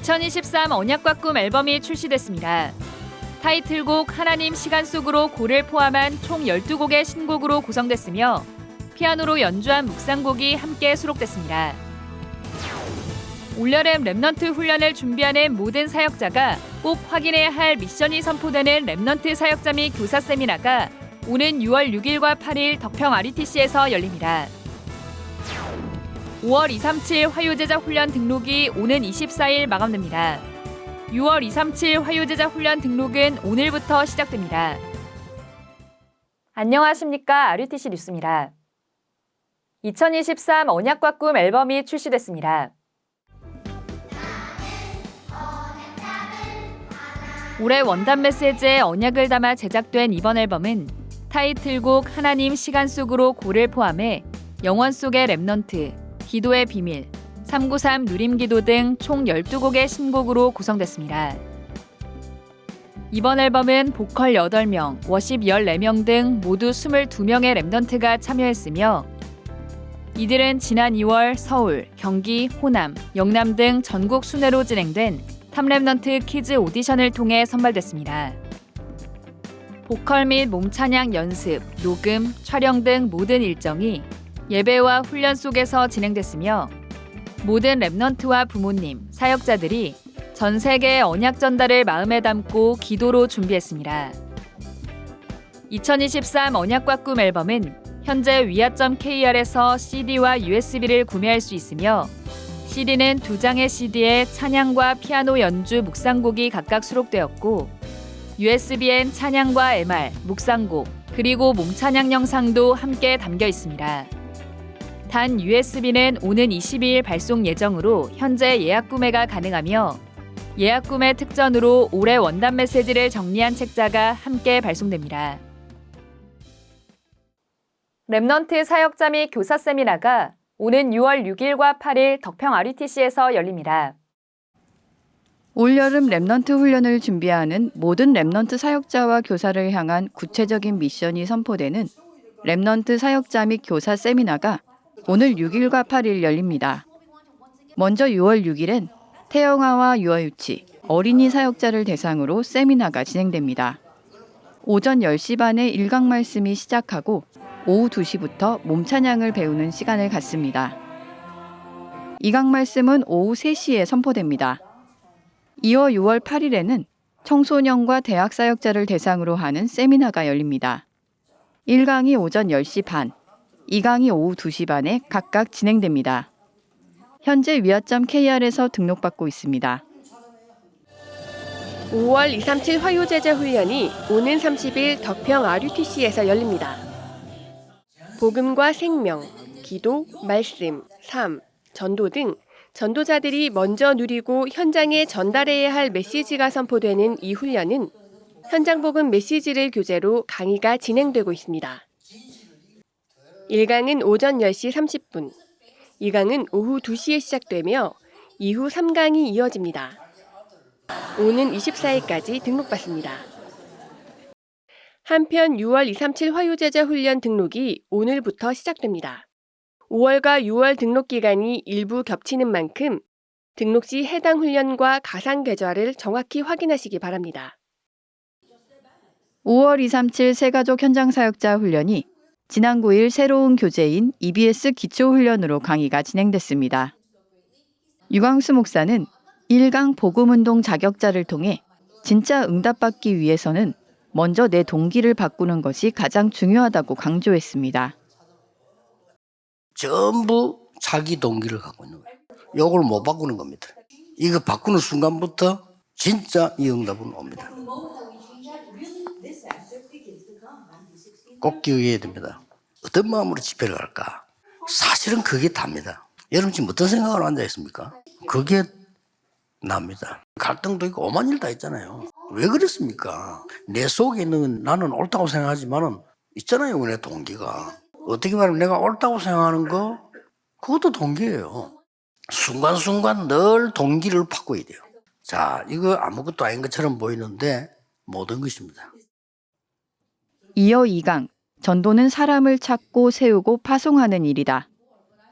2023 언약과 꿈 앨범이 출시됐습니다. 타이틀곡 하나님 시간 속으로 고를 포함한 총 12곡의 신곡으로 구성됐으며 피아노로 연주한 묵상곡이 함께 수록됐습니다. 올여름 랩넌트 훈련을 준비하는 모든 사역자가 꼭 확인해야 할 미션이 선포되는 랩넌트 사역자 및 교사 세미나가 오는 6월 6일과 8일 덕평 RETC에서 열립니다. 5월 237 화요제자 훈련 등록이 오는 24일 마감됩니다. 6월 237 화요제자 훈련 등록은 오늘부터 시작됩니다. 안녕하십니까. RUTC 뉴스입니다. 2023 언약과 꿈 앨범이 출시됐습니다. 올해 원단 메시지에 언약을 담아 제작된 이번 앨범은 타이틀곡 하나님 시간 속으로 고를 포함해 영원 속의 랩넌트, 기도의 비밀, 393 누림기도 등 총 12곡의 신곡으로 구성됐습니다. 이번 앨범은 보컬 8명, 워십 14명 등 모두 22명의 랩넌트가 참여했으며 이들은 지난 2월 서울, 경기, 호남, 영남 등 전국 순회로 진행된 탑랩넌트 키즈 오디션을 통해 선발됐습니다. 보컬 및 몸찬양 연습, 녹음, 촬영 등 모든 일정이 예배와 훈련 속에서 진행됐으며 모든 랩넌트와 부모님, 사역자들이 전 세계의 언약 전달을 마음에 담고 기도로 준비했습니다. 2023 언약과 꿈 앨범은 현재 위아.kr에서 CD와 USB를 구매할 수 있으며 CD는 두 장의 CD에 찬양과 피아노 연주 묵상곡이 각각 수록되었고 USB엔 찬양과 MR, 묵상곡, 그리고 몸찬양 영상도 함께 담겨 있습니다. 단 USB는 오는 22일 발송 예정으로 현재 예약 구매가 가능하며 예약 구매 특전으로 올해 원단 메시지를 정리한 책자가 함께 발송됩니다. 랩넌트 사역자 및 교사 세미나가 오는 6월 6일과 8일 덕평 RUTC에서 열립니다. 올여름 랩넌트 훈련을 준비하는 모든 랩넌트 사역자와 교사를 향한 구체적인 미션이 선포되는 랩넌트 사역자 및 교사 세미나가 오늘 6일과 8일 열립니다. 먼저 6월 6일엔 태영아와 유아유치, 어린이 사역자를 대상으로 세미나가 진행됩니다. 오전 10시 반에 일강 말씀이 시작하고 오후 2시부터 몸찬양을 배우는 시간을 갖습니다. 이강 말씀은 오후 3시에 선포됩니다. 이어 6월 8일에는 청소년과 대학 사역자를 대상으로 하는 세미나가 열립니다. 1강이 오전 10시 반, 2강이 오후 2시 반에 각각 진행됩니다. 현재 위아.kr에서 등록받고 있습니다. 5월 237 화요제자 훈련이 오는 30일 덕평 RUTC에서 열립니다. 복음과 생명, 기도, 말씀, 삶, 전도 등 전도자들이 먼저 누리고 현장에 전달해야 할 메시지가 선포되는 이 훈련은 현장 복음 메시지를 교재로 강의가 진행되고 있습니다. 1강은 오전 10시 30분, 2강은 오후 2시에 시작되며 이후 3강이 이어집니다. 오는 24일까지 등록받습니다. 한편 6월 237 화요제자 훈련 등록이 오늘부터 시작됩니다. 5월과 6월 등록 기간이 일부 겹치는 만큼 등록 시 해당 훈련과 가상 계좌를 정확히 확인하시기 바랍니다. 5월 237 새가족 현장 사역자 훈련이 지난 9일 새로운 교재인 EBS 기초훈련으로 강의가 진행됐습니다. 유광수 목사는 1강 복음운동 자격자를 통해 진짜 응답받기 위해서는 먼저 내 동기를 바꾸는 것이 가장 중요하다고 강조했습니다. 전부 자기 동기를 갖고 있는 거예요. 요걸 못 바꾸는 겁니다. 이거 바꾸는 순간부터 진짜 이 응답은 옵니다. 꼭 기억해야 됩니다. 어떤 마음으로 집회를 갈까? 사실은 그게 답니다. 여러분 지금 어떤 생각으로 앉아 있습니까? 그게 납니다. 갈등도 있고 오만 일 다 있잖아요. 왜 그랬습니까? 내 속에 있는 나는 옳다고 생각하지만은 있잖아요, 내 동기가. 어떻게 말하면 내가 옳다고 생각하는 거 그것도 동기예요. 순간순간 늘 동기를 바꿔야 돼요. 자, 이거 아무것도 아닌 것처럼 보이는데 모든 것입니다. 이어 2강 전도는 사람을 찾고 세우고 파송하는 일이다.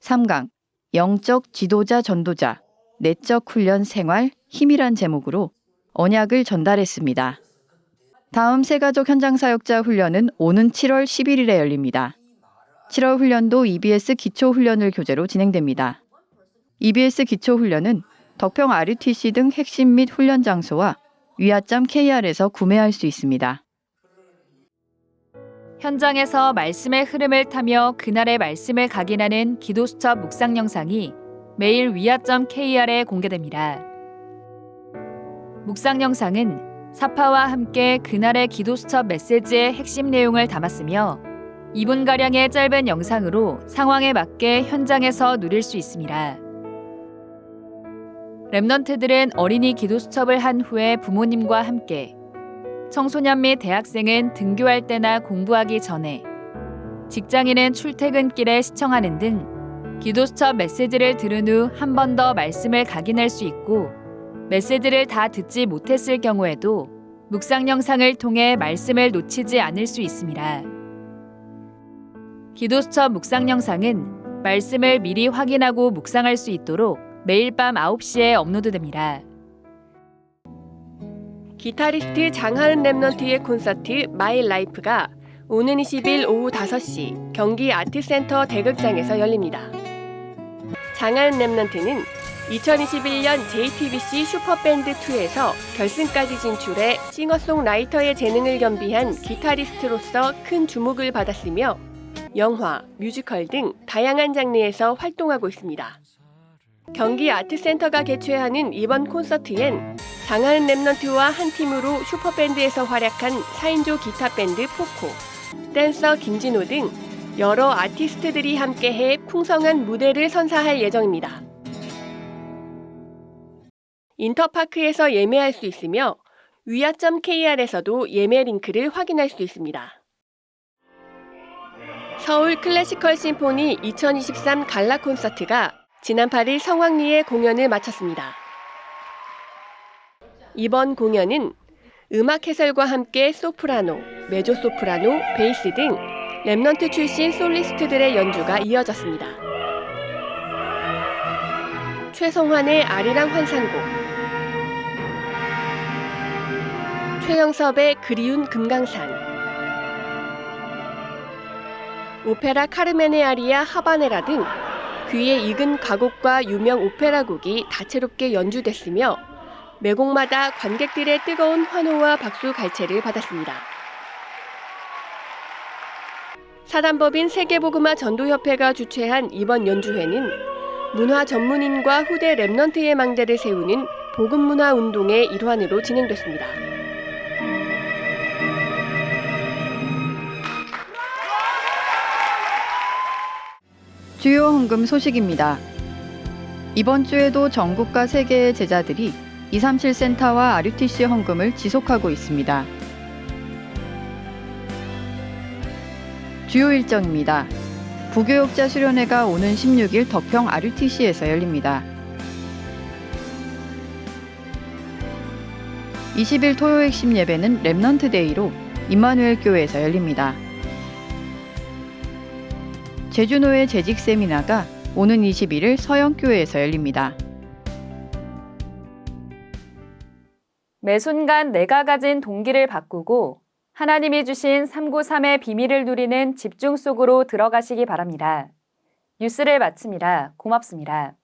3강 영적 지도자 전도자 내적 훈련 생활 힘이란 제목으로 언약을 전달했습니다. 다음 새가족 현장 사역자 훈련은 오는 7월 11일에 열립니다. 7월 훈련도 EBS 기초 훈련을 교재로 진행됩니다. EBS 기초 훈련은 덕평 RUTC 등 핵심 및 훈련 장소와 위아점 KR에서 구매할 수 있습니다. 현장에서 말씀의 흐름을 타며 그날의 말씀을 각인하는 기도 수첩 묵상 영상이 매일 위아점 KR에 공개됩니다. 묵상 영상은 사파와 함께 그날의 기도 수첩 메시지의 핵심 내용을 담았으며 2분가량의 짧은 영상으로 상황에 맞게 현장에서 누릴 수 있습니다. 랩넌트들은 어린이 기도 수첩을 한 후에 부모님과 함께 청소년 및 대학생은 등교할 때나 공부하기 전에 직장인은 출퇴근길에 시청하는 등 기도 수첩 메시지를 들은 후 한 번 더 말씀을 각인할 수 있고 메시지를 다 듣지 못했을 경우에도 묵상 영상을 통해 말씀을 놓치지 않을 수 있습니다. 기도 수첩 묵상 영상은 말씀을 미리 확인하고 묵상할 수 있도록 매일 밤 9시에 업로드됩니다. 기타리스트 장하은 랩넌트의 콘서트 마이 라이프가 오는 20일 오후 5시 경기 아트센터 대극장에서 열립니다. 장하은 랩넌트는 2021년 JTBC 슈퍼밴드 2에서 결승까지 진출해 싱어송라이터의 재능을 겸비한 기타리스트로서 큰 주목을 받았으며 영화, 뮤지컬 등 다양한 장르에서 활동하고 있습니다. 경기 아트센터가 개최하는 이번 콘서트엔 장하은 랩넌트와 한 팀으로 슈퍼밴드에서 활약한 4인조 기타 밴드 포코, 댄서 김진호 등 여러 아티스트들이 함께해 풍성한 무대를 선사할 예정입니다. 인터파크에서 예매할 수 있으며 위아점 KR에서도 예매 링크를 확인할 수 있습니다. 서울 클래시컬 심포니 2023 갈라 콘서트가 지난 8일 성황리에 공연을 마쳤습니다. 이번 공연은 음악 해설과 함께 소프라노, 메조소프라노, 베이스 등 랩넌트 출신 솔리스트들의 연주가 이어졌습니다. 최성환의 아리랑 환상곡, 최영섭의 그리운 금강산, 오페라 카르멘의 아리아 하바네라 등 귀에 익은 가곡과 유명 오페라 곡이 다채롭게 연주됐으며 매곡마다 관객들의 뜨거운 환호와 박수 갈채를 받았습니다. 사단법인 세계보그마 전도협회가 주최한 이번 연주회는 문화 전문인과 후대 랩넌트의 망대를 세우는 복음문화 운동의 일환으로 진행됐습니다. 주요 헌금 소식입니다. 이번 주에도 전국과 세계의 제자들이 237센터와 RUTC 헌금을 지속하고 있습니다. 주요 일정입니다. 부교육자 수련회가 오는 16일 덕평 RUTC에서 열립니다. 20일 토요 핵심 예배는 랩넌트 데이로 임마누엘 교회에서 열립니다. 제주노의 재직 세미나가 오는 21일 서영교회에서 열립니다. 매 순간 내가 가진 동기를 바꾸고 하나님이 주신 393의 비밀을 누리는 집중 속으로 들어가시기 바랍니다. 뉴스를 마칩니다. 고맙습니다.